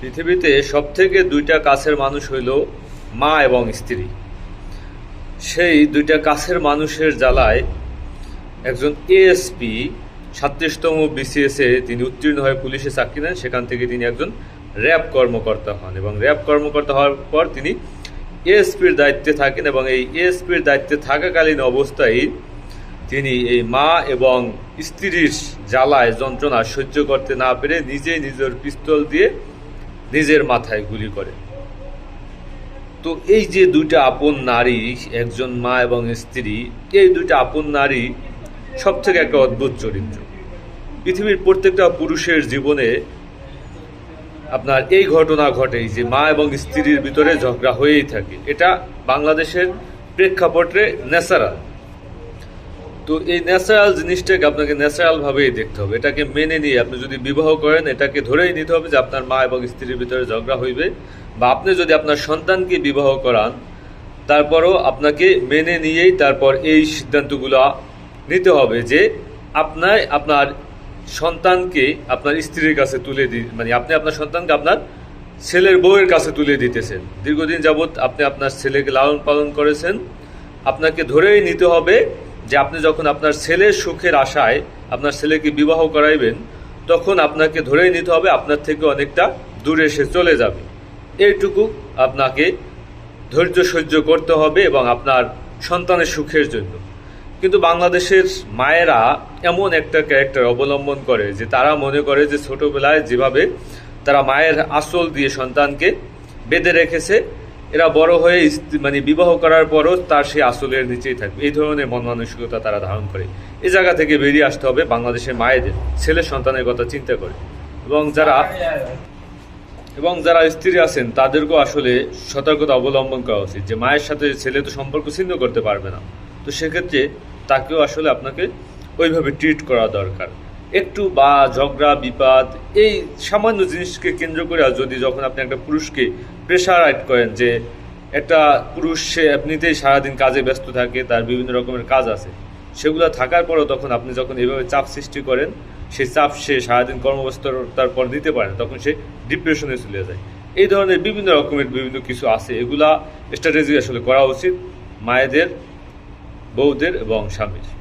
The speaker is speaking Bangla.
পৃথিবীতে সব থেকে দুইটা কাছের মানুষ হইল মা এবং স্ত্রী। সেই দুইটা কাছের মানুষের জ্বালায় একজন এএসপি সাতত্রিশতম বিসিএসে তিনি উত্তীর্ণ হয়ে পুলিশে চাকরি নেন। সেখান থেকে তিনি একজন র্যাব কর্মকর্তা হন এবং র্যাব কর্মকর্তা হওয়ার পর তিনি এএসপির দায়িত্বে থাকেন এবং এই এএসপির দায়িত্বে থাকাকালীন অবস্থায় তিনি এই মা এবং স্ত্রীর জ্বালায় যন্ত্রণা সহ্য করতে না পেরে নিজেই নিজের পিস্তল দিয়ে নিজের মাথায় গুলি করে। তো এই যে দুইটা আপন নারী, একজন মা এবং স্ত্রী, এই দুইটা আপন নারী সব থেকে একটা অদ্ভুত চরিত্র। পৃথিবীর প্রত্যেকটা পুরুষের জীবনে আপনার এই ঘটনা ঘটে যে মা এবং স্ত্রীর ভিতরে ঝগড়া হয়েই থাকে। এটা বাংলাদেশের প্রেক্ষাপটে ন্যাচারাল। তো এই ন্যাচারাল জিনিসটাকে আপনাকে ন্যাচারাল ভাবেই দেখতে হবে। এটাকে মেনে নিয়ে আপনি যদি বিবাহ করেন, এটাকে ধরেই নিতে হবে যে আপনার মা এবং স্ত্রীর ভিতরে ঝগড়া হইবে। বা আপনি যদি আপনার সন্তানকে বিবাহ করান, তারপরও আপনাকে মেনে নিয়েই তারপর এই সিদ্ধান্তগুলো নিতে হবে যে আপনার আপনার সন্তানকে আপনার স্ত্রীর কাছে তুলে দি মানে আপনি আপনার সন্তানকে আপনার ছেলের বউয়ের কাছে তুলে দিতেছেন। দীর্ঘদিন যাবৎ আপনি আপনার ছেলেকে লালন পালন করেছেন। আপনাকে ধরেই নিতে হবে যে আপনি যখন আপনার ছেলের সুখের আশায় আপনার ছেলেকে বিবাহ করাইবেন, তখন আপনাকে ধরেই নিতে হবে আপনার থেকে অনেকটা দূরে সে চলে যাবে। এইটুকু আপনাকে ধৈর্য সহ্য করতে হবে এবং আপনার সন্তানের সুখের জন্য। কিন্তু বাংলাদেশের মায়েরা এমন একটা ক্যারেক্টার অবলম্বন করে যে তারা মনে করে যে ছোটবেলায় যেভাবে তারা মায়ের আসল দিয়ে সন্তানকে বেঁধে রেখেছে এরা বড় হয়ে মানে বিবাহ করার পরও তার সেই আসলের নিচেই থাকবে। এই ধরনের মন মানসিকতা তারা ধারণ করে। এই জায়গা থেকে বেরিয়ে আসতে হবে বাংলাদেশের মায়েদের ছেলে সন্তানের কথা চিন্তা করে। এবং যারা এবং যারা স্ত্রী আছেন, তাদেরকেও আসলে সতর্কতা অবলম্বন করা উচিত যে মায়ের সাথে ছেলে তো সম্পর্ক ছিন্ন করতে পারবে না। তো সেক্ষেত্রে তাকেও আসলে আপনাকে ওইভাবে ট্রিট করা দরকার। একটু বা ঝগড়া, বিবাদ, এই সামান্য জিনিসকে কেন্দ্র করে যদি যখন আপনি একটা পুরুষকে প্রেশার প্রেশারাইট করেন যে একটা পুরুষ, সে এমনিতেই সারাদিন কাজে ব্যস্ত থাকে, তার বিভিন্ন রকমের কাজ আছে, সেগুলো থাকার পরও তখন আপনি যখন এভাবে চাপ সৃষ্টি করেন, সেই চাপ সে সারাদিন কর্মব্যস্ততার পর নিতে পারে তখন সে ডিপ্রেশনে চলে যায়। এই ধরনের বিভিন্ন রকমের বিভিন্ন কিছু আছে, এগুলা স্ট্র্যাটেজি আসলে করা উচিত, মায়েদের, বউদের এবং স্বামীর।